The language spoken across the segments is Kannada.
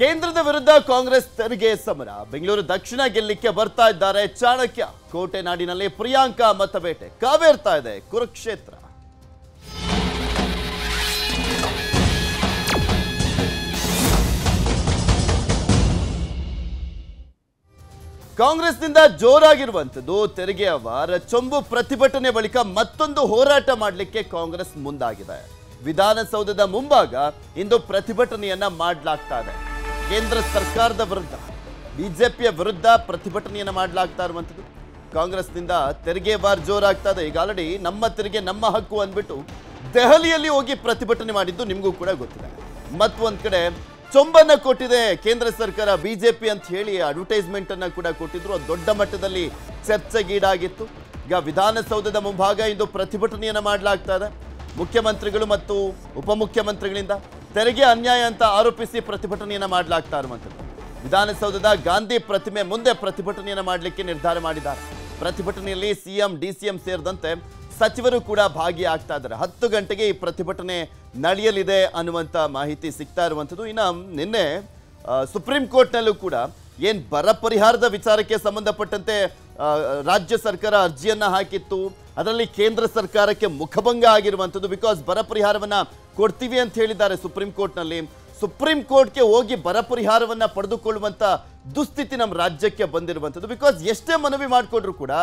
ಕೇಂದ್ರದ ವಿರುದ್ಧ ಕಾಂಗ್ರೆಸ್ ತೆರಿಗೆ ಸಮರ. ಬೆಂಗಳೂರು ದಕ್ಷಿಣ ಗೆಲ್ಲಿಕ್ಕೆ ಬರ್ತಾ ಇದ್ದಾರೆ ಚಾಣಕ್ಯ. ಕೋಟೆ ನಾಡಿನಲ್ಲಿ ಪ್ರಿಯಾಂಕಾ ಮತಬೇಟೆ ಕಾವೇರ್ತಾ ಇದೆ ಕುರುಕ್ಷೇತ್ರ. ಕಾಂಗ್ರೆಸ್ನಿಂದ ಜೋರಾಗಿರುವಂಥದ್ದು ತೆರಿಗೆಯ ವಾರ ಚೊಂಬು ಪ್ರತಿಭಟನೆ ಬಳಿಕ ಮತ್ತೊಂದು ಹೋರಾಟ ಮಾಡಲಿಕ್ಕೆ ಕಾಂಗ್ರೆಸ್ ಮುಂದಾಗಿದೆ. ವಿಧಾನಸೌಧದ ಮುಂಭಾಗ ಇಂದು ಪ್ರತಿಭಟನೆಯನ್ನ ಮಾಡಲಾಗ್ತಾ ಇದೆ. ಕೇಂದ್ರ ಸರ್ಕಾರದ ವಿರುದ್ಧ ಬಿಜೆಪಿಯ ವಿರುದ್ಧ ಪ್ರತಿಭಟನೆಯನ್ನು ಮಾಡಲಾಗ್ತಾ ಇರುವಂಥದ್ದು. ಕಾಂಗ್ರೆಸ್ನಿಂದ ತೆರಿಗೆ ವಾರ್ ಜೋರಾಗ್ತಾ ಇದೆ. ಈಗ ಆಲ್ರೆಡಿ ನಮ್ಮ ತೆರಿಗೆ ನಮ್ಮ ಹಕ್ಕು ಅಂದ್ಬಿಟ್ಟು ದೆಹಲಿಯಲ್ಲಿ ಹೋಗಿ ಪ್ರತಿಭಟನೆ ಮಾಡಿದ್ದು ನಿಮಗೂ ಕೂಡ ಗೊತ್ತಿದೆ. ಮತ್ತೊಂದ್ ಕಡೆ ಚೊಂಬನ್ನು ಕೊಟ್ಟಿದೆ ಕೇಂದ್ರ ಸರ್ಕಾರ, ಬಿಜೆಪಿ ಅಂತ ಹೇಳಿ ಅಡ್ವರ್ಟೈಸ್ಮೆಂಟ್ ಅನ್ನ ಕೂಡ ಕೊಟ್ಟಿದ್ರು. ಅದು ದೊಡ್ಡ ಮಟ್ಟದಲ್ಲಿ ಚರ್ಚೆಗೀಡಾಗಿತ್ತು. ಈಗ ವಿಧಾನಸೌಧದ ಮುಂಭಾಗ ಇಂದು ಪ್ರತಿಭಟನೆಯನ್ನ ಮಾಡಲಾಗ್ತಾ ಇದೆ. ಮುಖ್ಯಮಂತ್ರಿಗಳು ಮತ್ತು ಉಪಮುಖ್ಯಮಂತ್ರಿಗಳಿಂದ ತೆರಿಗೆ ಅನ್ಯಾಯ ಅಂತ ಆರೋಪಿಸಿ ಪ್ರತಿಭಟನೆಯನ್ನ ಮಾಡಲಾಗ್ತಾ ಇರುವಂಥದ್ದು. ವಿಧಾನಸೌಧದ ಗಾಂಧಿ ಪ್ರತಿಮೆ ಮುಂದೆ ಪ್ರತಿಭಟನೆಯನ್ನ ಮಾಡಲಿಕ್ಕೆ ನಿರ್ಧಾರ ಮಾಡಿದ್ದಾರೆ. ಪ್ರತಿಭಟನೆಯಲ್ಲಿ ಸಿಎಂ, ಡಿಸಿಎಂ ಸೇರಿದಂತೆ ಸಚಿವರು ಕೂಡ ಭಾಗಿಯಾಗ್ತಾ ಇದ್ದಾರೆ. ಹತ್ತು ಗಂಟೆಗೆ ಈ ಪ್ರತಿಭಟನೆ ನಡೆಯಲಿದೆ ಅನ್ನುವಂಥ ಮಾಹಿತಿ ಸಿಗ್ತಾ ಇರುವಂಥದ್ದು. ಇನ್ನು ನಿನ್ನೆ ಸುಪ್ರೀಂ ಕೋರ್ಟ್ನಲ್ಲೂ ಕೂಡ ಏನ್ ಬರ ಪರಿಹಾರದ ವಿಚಾರಕ್ಕೆ ಸಂಬಂಧಪಟ್ಟಂತೆ ರಾಜ್ಯ ಸರ್ಕಾರ ಅರ್ಜಿಯನ್ನ ಹಾಕಿತ್ತು. ಅದರಲ್ಲಿ ಕೇಂದ್ರ ಸರ್ಕಾರಕ್ಕೆ ಮುಖಭಂಗ ಆಗಿರುವಂಥದ್ದು. ಬಿಕಾಸ್ ಬರ ಪರಿಹಾರವನ್ನ ಕೊಡ್ತೀವಿ ಅಂತ ಹೇಳಿದ್ದಾರೆ ಸುಪ್ರೀಂ ಕೋರ್ಟ್ನಲ್ಲಿ. ಸುಪ್ರೀಂ ಕೋರ್ಟ್ಗೆ ಹೋಗಿ ಬರ ಪರಿಹಾರವನ್ನು ಪಡೆದುಕೊಳ್ಳುವಂಥ ದುಸ್ಥಿತಿ ನಮ್ಮ ರಾಜ್ಯಕ್ಕೆ ಬಂದಿರುವಂಥದ್ದು. ಬಿಕಾಸ್ ಎಷ್ಟೇ ಮನವಿ ಮಾಡಿಕೊಂಡ್ರು ಕೂಡ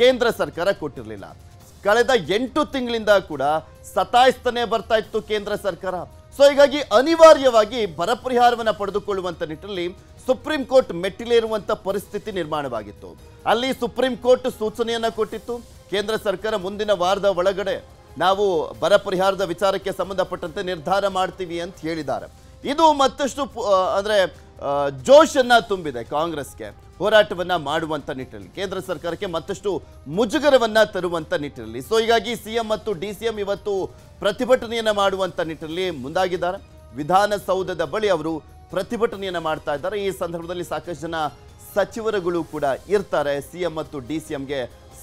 ಕೇಂದ್ರ ಸರ್ಕಾರ ಕೊಟ್ಟಿರಲಿಲ್ಲ. ಕಳೆದ ಎಂಟು ತಿಂಗಳಿಂದ ಕೂಡ ಸತಾಯಿಸ್ತಾನೆ ಬರ್ತಾ ಇತ್ತು ಕೇಂದ್ರ ಸರ್ಕಾರ. ಸೊ ಹೀಗಾಗಿ ಅನಿವಾರ್ಯವಾಗಿ ಬರ ಪರಿಹಾರವನ್ನು ಪಡೆದುಕೊಳ್ಳುವಂಥ ನಿಟ್ಟಿನಲ್ಲಿ ಸುಪ್ರೀಂ ಕೋರ್ಟ್ ಮೆಟ್ಟಿಲೇರುವಂಥ ಪರಿಸ್ಥಿತಿ ನಿರ್ಮಾಣವಾಗಿತ್ತು. ಅಲ್ಲಿ ಸುಪ್ರೀಂ ಕೋರ್ಟ್ ಸೂಚನೆಯನ್ನು ಕೊಟ್ಟಿತ್ತು. ಕೇಂದ್ರ ಸರ್ಕಾರ ಮುಂದಿನ ವಾರದ ಒಳಗಡೆ ನಾವು ಬರ ಪರಿಹಾರದ ವಿಚಾರಕ್ಕೆ ಸಂಬಂಧಪಟ್ಟಂತೆ ನಿರ್ಧಾರ ಮಾಡ್ತೀವಿ ಅಂತ ಹೇಳಿದ್ದಾರೆ. ಇದು ಮತ್ತಷ್ಟು ಅಂದರೆ ಜೋಶನ್ನು ತುಂಬಿದೆ ಕಾಂಗ್ರೆಸ್ಗೆ. ಹೋರಾಟವನ್ನ ಮಾಡುವಂಥ ನಿಟ್ಟಿನಲ್ಲಿ, ಕೇಂದ್ರ ಸರ್ಕಾರಕ್ಕೆ ಮತ್ತಷ್ಟು ಮುಜುಗರವನ್ನ ತರುವಂತ ನಿಟ್ಟಿನಲ್ಲಿ. ಸೊ ಹೀಗಾಗಿ ಸಿಎಂ ಮತ್ತು ಡಿ ಸಿ ಎಂ ಇವತ್ತು ಪ್ರತಿಭಟನೆಯನ್ನ ಮಾಡುವಂಥ ನಿಟ್ಟಿನಲ್ಲಿ ಮುಂದಾಗಿದ್ದಾರೆ. ವಿಧಾನಸೌಧದ ಬಳಿ ಅವರು ಪ್ರತಿಭಟನೆಯನ್ನ ಮಾಡ್ತಾ ಇದ್ದಾರೆ. ಈ ಸಂದರ್ಭದಲ್ಲಿ ಸಾಕಷ್ಟು ಜನ ಸಚಿವರುಗಳು ಕೂಡ ಇರ್ತಾರೆ. ಸಿಎಂ ಮತ್ತು ಡಿ ಸಿ ಎಂಗೆ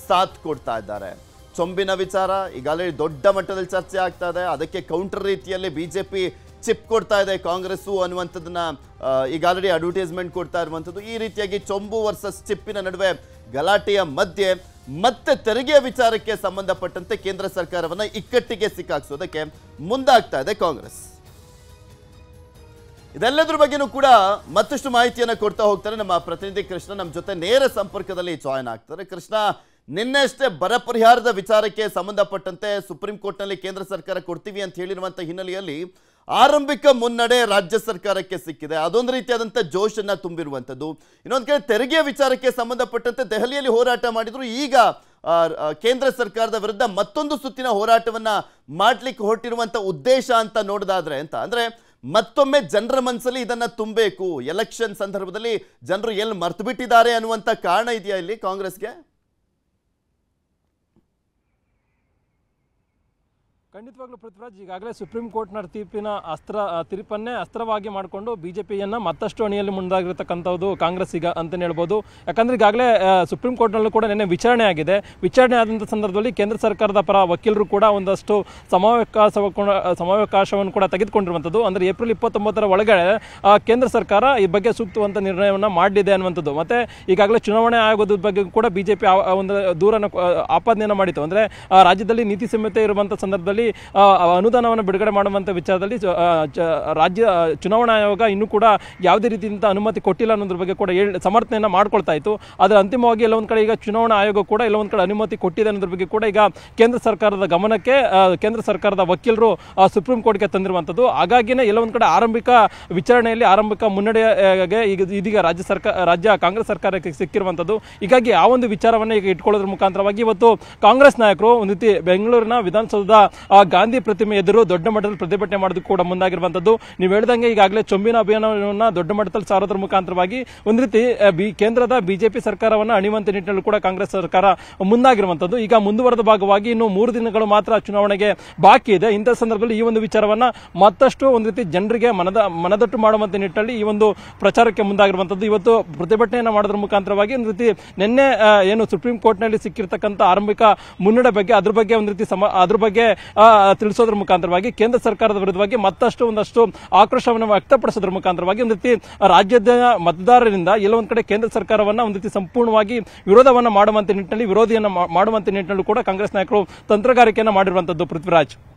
ಸಾಥ್ ಕೊಡ್ತಾ ಇದ್ದಾರೆ. ಚೊಂಬಿನ ವಿಚಾರ, ಈಗಾಗಲೇ ದೊಡ್ಡ ಮಟ್ಟದಲ್ಲಿ ಚರ್ಚೆ ಆಗ್ತಾ ಇದೆ. ಅದಕ್ಕೆ ಕೌಂಟರ್ ರೀತಿಯಲ್ಲಿ ಬಿಜೆಪಿ ಚಿಪ್ ಕೊಡ್ತಾ ಇದೆ. ಕಾಂಗ್ರೆಸ್ಸು ಅನ್ನುವಂಥದ್ದನ್ನ ಈಗ ಆಲ್ರೆಡಿ ಅಡ್ವರ್ಟೈಸ್ಮೆಂಟ್ ಕೊಡ್ತಾ ಇರುವಂಥದ್ದು. ಈ ರೀತಿಯಾಗಿ ಚೊಂಬು ವರ್ಸಸ್ ಚಿಪ್ಪಿನ ನಡುವೆ ಗಲಾಟೆಯ ಮಧ್ಯೆ ಮತ್ತೆ ತೆರಿಗೆಯ ವಿಚಾರಕ್ಕೆ ಸಂಬಂಧಪಟ್ಟಂತೆ ಕೇಂದ್ರ ಸರ್ಕಾರವನ್ನ ಇಕ್ಕಟ್ಟಿಗೆ ಸಿಕ್ಕಾಕ್ಸೋದಕ್ಕೆ ಮುಂದಾಗ್ತಾ ಇದೆ ಕಾಂಗ್ರೆಸ್. ಇದೆಲ್ಲದ್ರ ಬಗ್ಗೆನೂ ಕೂಡ ಮತ್ತಷ್ಟು ಮಾಹಿತಿಯನ್ನು ಕೊಡ್ತಾ ಹೋಗ್ತಾರೆ ನಮ್ಮ ಪ್ರತಿನಿಧಿ ಕೃಷ್ಣ. ನಮ್ಮ ಜೊತೆ ನೇರ ಸಂಪರ್ಕದಲ್ಲಿ ಜಾಯ್ನ್ ಆಗ್ತಾರೆ. ಕೃಷ್ಣ ನಿನ್ನೆಷ್ಟೇ ಬರ ಪರಿಹಾರದ ವಿಚಾರಕ್ಕೆ ಸಂಬಂಧಪಟ್ಟಂತೆ ಸುಪ್ರೀಂ ಕೋರ್ಟ್ನಲ್ಲಿ ಕೇಂದ್ರ ಸರ್ಕಾರ ಕೊಡ್ತೀವಿ ಅಂತ ಹೇಳಿರುವಂತ ಹಿನ್ನೆಲೆಯಲ್ಲಿ ಆರಂಭಿಕ ಮುನ್ನಡೆ ರಾಜ್ಯ ಸರ್ಕಾರಕ್ಕೆ ಸಿಕ್ಕಿದೆ. ಅದೊಂದು ರೀತಿಯಾದಂಥ ಜೋಶನ್ನ ತುಂಬಿರುವಂಥದ್ದು. ಇನ್ನೊಂದು ಕಡೆ ತೆರಿಗೆ ವಿಚಾರಕ್ಕೆ ಸಂಬಂಧಪಟ್ಟಂತೆ ದೆಹಲಿಯಲ್ಲಿ ಹೋರಾಟ ಮಾಡಿದ್ರು. ಈಗ ಕೇಂದ್ರ ಸರ್ಕಾರದ ವಿರುದ್ಧ ಮತ್ತೊಂದು ಸುತ್ತಿನ ಹೋರಾಟವನ್ನ ಮಾಡ್ಲಿಕ್ಕೆ ಹೊರಟಿರುವಂತ ಉದ್ದೇಶ ಅಂತ ನೋಡೋದಾದ್ರೆ ಅಂತ. ಅಂದ್ರೆ ಮತ್ತೊಮ್ಮೆ ಜನರ ಮನಸ್ಸಲ್ಲಿ ಇದನ್ನ ತುಂಬಬೇಕು. ಎಲೆಕ್ಷನ್ ಸಂದರ್ಭದಲ್ಲಿ ಜನರು ಎಲ್ಲಿ ಮರ್ತು ಬಿಟ್ಟಿದ್ದಾರೆ ಅನ್ನುವಂತ ಕಾರಣ ಇದೆಯಾ ಇಲ್ಲಿ ಕಾಂಗ್ರೆಸ್ಗೆ? ಖಂಡಿತವಾಗ್ಲೂ ಪೃಥ್ವಿರಾಜ್ ಈಗಾಗಲೇ ಸುಪ್ರೀಂ ಕೋರ್ಟ್ನ ತೀರ್ಪಿನ ಅಸ್ತ್ರ ತೀರ್ಪನ್ನೇ ಅಸ್ತ್ರವಾಗಿ ಮಾಡಿಕೊಂಡು ಬಿ ಜೆ ಪಿಯನ್ನು ಮತ್ತಷ್ಟು ಅಣಿಯಲ್ಲಿ ಮುಂದಾಗಿರ್ತಕ್ಕಂಥದ್ದು ಕಾಂಗ್ರೆಸ್ ಈಗ ಅಂತಲೇ ಹೇಳ್ಬೋದು. ಯಾಕಂದ್ರೆ ಈಗಾಗಲೇ ಸುಪ್ರೀಂ ಕೋರ್ಟ್ನಲ್ಲೂ ಕೂಡ ನಿನ್ನೆ ವಿಚಾರಣೆ ಆಗಿದೆ. ವಿಚಾರಣೆ ಆದಂಥ ಸಂದರ್ಭದಲ್ಲಿ ಕೇಂದ್ರ ಸರ್ಕಾರದ ಪರ ವಕೀಲರು ಕೂಡ ಒಂದಷ್ಟು ಸಮಾವಕಾಶ ಸಮಾವಕಾಶವನ್ನು ಕೂಡ ತೆಗೆದುಕೊಂಡಿರುವಂಥದ್ದು. ಅಂದರೆ ಏಪ್ರಿಲ್ ಇಪ್ಪತ್ತೊಂಬತ್ತರ ಒಳಗಡೆ ಕೇಂದ್ರ ಸರ್ಕಾರ ಈ ಬಗ್ಗೆ ಸೂಕ್ತವಂತ ನಿರ್ಣಯವನ್ನು ಮಾಡಲಿದೆ ಅನ್ನುವಂಥದ್ದು. ಮತ್ತೆ ಈಗಾಗಲೇ ಚುನಾವಣೆ ಆಗೋದ್ರ ಬಗ್ಗೆ ಕೂಡ ಬಿಜೆಪಿ ಒಂದು ದೂರನ್ನು ಆ, ಆಪಾದನೆಯನ್ನು ಮಾಡಿತ್ತು. ಅಂದರೆ ರಾಜ್ಯದಲ್ಲಿ ನೀತಿ ಸಂಹಿತೆ ಇರುವಂಥ ಸಂದರ್ಭದಲ್ಲಿ ಆ, ಅನುದಾನವನ್ನು ಬಿಡುಗಡೆ ಮಾಡುವಂಥ ವಿಚಾರದಲ್ಲಿ ರಾಜ್ಯ ಚುನಾವಣಾ ಆಯೋಗ ಇನ್ನೂ ಕೂಡ ಯಾವುದೇ ರೀತಿಯಿಂದ ಅನುಮತಿ ಕೊಟ್ಟಿಲ್ಲ ಅನ್ನೋದ್ರ ಬಗ್ಗೆ ಕೂಡ ಹೇಳಿ ಸಮರ್ಥನೆಯನ್ನು ಮಾಡ್ಕೊಳ್ತಾ ಇತ್ತು. ಆದರೆ ಅಂತಿಮವಾಗಿ ಎಲ್ಲ ಒಂದು ಕಡೆ ಈಗ ಚುನಾವಣಾ ಆಯೋಗ ಕೂಡ ಎಲ್ಲ ಒಂದು ಕಡೆ ಅನುಮತಿ ಕೊಟ್ಟಿದೆ ಅನ್ನೋದ್ರ ಬಗ್ಗೆ ಕೂಡ ಈಗ ಕೇಂದ್ರ ಸರ್ಕಾರದ ಗಮನಕ್ಕೆ ಕೇಂದ್ರ ಸರ್ಕಾರದ ವಕೀಲರು ಸುಪ್ರೀಂ ಕೋರ್ಟ್ಗೆ ತಂದಿರುವಂಥದ್ದು ಹಾಗಾಗಿನೇ ಎಲ್ಲ ಒಂದು ಕಡೆ ಆರಂಭಿಕ ವಿಚಾರಣೆಯಲ್ಲಿ ಆರಂಭಿಕ ಮುನ್ನಡೆಗೆ ಈಗ ಇದೀಗ ರಾಜ್ಯ ಸರ್ಕಾರ ರಾಜ್ಯ ಕಾಂಗ್ರೆಸ್ ಸರ್ಕಾರಕ್ಕೆ ಸಿಕ್ಕಿರುವಂಥದ್ದು ಹೀಗಾಗಿ ಆ ಒಂದು ವಿಚಾರವನ್ನು ಈಗ ಇಟ್ಕೊಳ್ಳೋದ್ರ ಮುಖಾಂತರವಾಗಿ ಇವತ್ತು ಕಾಂಗ್ರೆಸ್ ನಾಯಕರು ಒಂದು ರೀತಿ ಬೆಂಗಳೂರಿನ ವಿಧಾನಸೌಧದ ಆ, ಗಾಂಧಿ ಪ್ರತಿಮೆ ಎದುರು ದೊಡ್ಡ ಮಟ್ಟದಲ್ಲಿ ಪ್ರತಿಭಟನೆ ಮಾಡೋದಕ್ಕೆ ಕೂಡ ಮುಂದಾಗಿರುವಂತದ್ದು. ನೀವು ಹೇಳ್ದಂಗೆ ಈಗಾಗಲೇ ಚೊಂಬಿನ ಅಭಿಯಾನವನ್ನು ದೊಡ್ಡ ಮಟ್ಟದಲ್ಲಿ ಸಾರೋದ್ರ ಮುಖಾಂತರವಾಗಿ ಒಂದು ರೀತಿ ಕೇಂದ್ರದ ಬಿಜೆಪಿ ಸರ್ಕಾರವನ್ನು ಅಣಿವಂತ ನಿಟ್ಟಿನಲ್ಲಿ ಕೂಡ ಕಾಂಗ್ರೆಸ್ ಸರ್ಕಾರ ಮುಂದಾಗಿರುವಂತದ್ದು. ಈಗ ಮುಂದುವರೆದ ಭಾಗವಾಗಿ ಇನ್ನು ಮೂರು ದಿನಗಳು ಮಾತ್ರ ಚುನಾವಣೆಗೆ ಬಾಕಿ ಇದೆ. ಇಂಥ ಸಂದರ್ಭದಲ್ಲಿ ಈ ಒಂದು ವಿಚಾರವನ್ನ ಮತ್ತಷ್ಟು ಒಂದು ರೀತಿ ಜನರಿಗೆ ಮನದ ಮನದಟ್ಟು ಮಾಡುವಂತ ನಿಟ್ಟಿನಲ್ಲಿ ಈ ಒಂದು ಪ್ರಚಾರಕ್ಕೆ ಮುಂದಾಗಿರುವಂತದ್ದು. ಇವತ್ತು ಪ್ರತಿಭಟನೆಯನ್ನು ಮಾಡೋದ್ರ ಮುಖಾಂತರವಾಗಿ ಒಂದು ರೀತಿ ನಿನ್ನೆ ಏನು ಸುಪ್ರೀಂ ಕೋರ್ಟ್ನಲ್ಲಿ ಸಿಕ್ಕಿರ್ತಕ್ಕಂಥ ಆರಂಭಿಕ ಮುನ್ನಡೆ ಬಗ್ಗೆ ಅದ್ರ ಬಗ್ಗೆ ಒಂದು ರೀತಿ ಸಮ ಅದ್ರ ಬಗ್ಗೆ ತಿಳಿಸೋದ್ರ ಮುಖಾಂತರವಾಗಿ ಕೇಂದ್ರ ಸರ್ಕಾರದ ವಿರುದ್ಧವಾಗಿ ಮತ್ತಷ್ಟು ಒಂದಷ್ಟು ಆಕ್ರೋಶವನ್ನು ವ್ಯಕ್ತಪಡಿಸೋದ್ರ ಮುಖಾಂತರವಾಗಿ ಒಂದು ರೀತಿ ರಾಜ್ಯದ ಮತದಾರರಿಂದ ಎಲ್ಲ ಒಂದ್ ಕಡೆ ಕೇಂದ್ರ ಸರ್ಕಾರವನ್ನ ಒಂದು ರೀತಿ ಸಂಪೂರ್ಣವಾಗಿ ವಿರೋಧವನ್ನ ಮಾಡುವಂತ ನಿಟ್ಟಿನಲ್ಲಿ, ವಿರೋಧಿಯನ್ನು ಮಾಡುವಂತೆ ನಿಟ್ಟಿನಲ್ಲೂ ಕೂಡ ಕಾಂಗ್ರೆಸ್ ನಾಯಕರು ತಂತ್ರಗಾರಿಕೆಯನ್ನು ಮಾಡಿರುವಂತದ್ದು ಪೃಥ್ವಿರಾಜ್.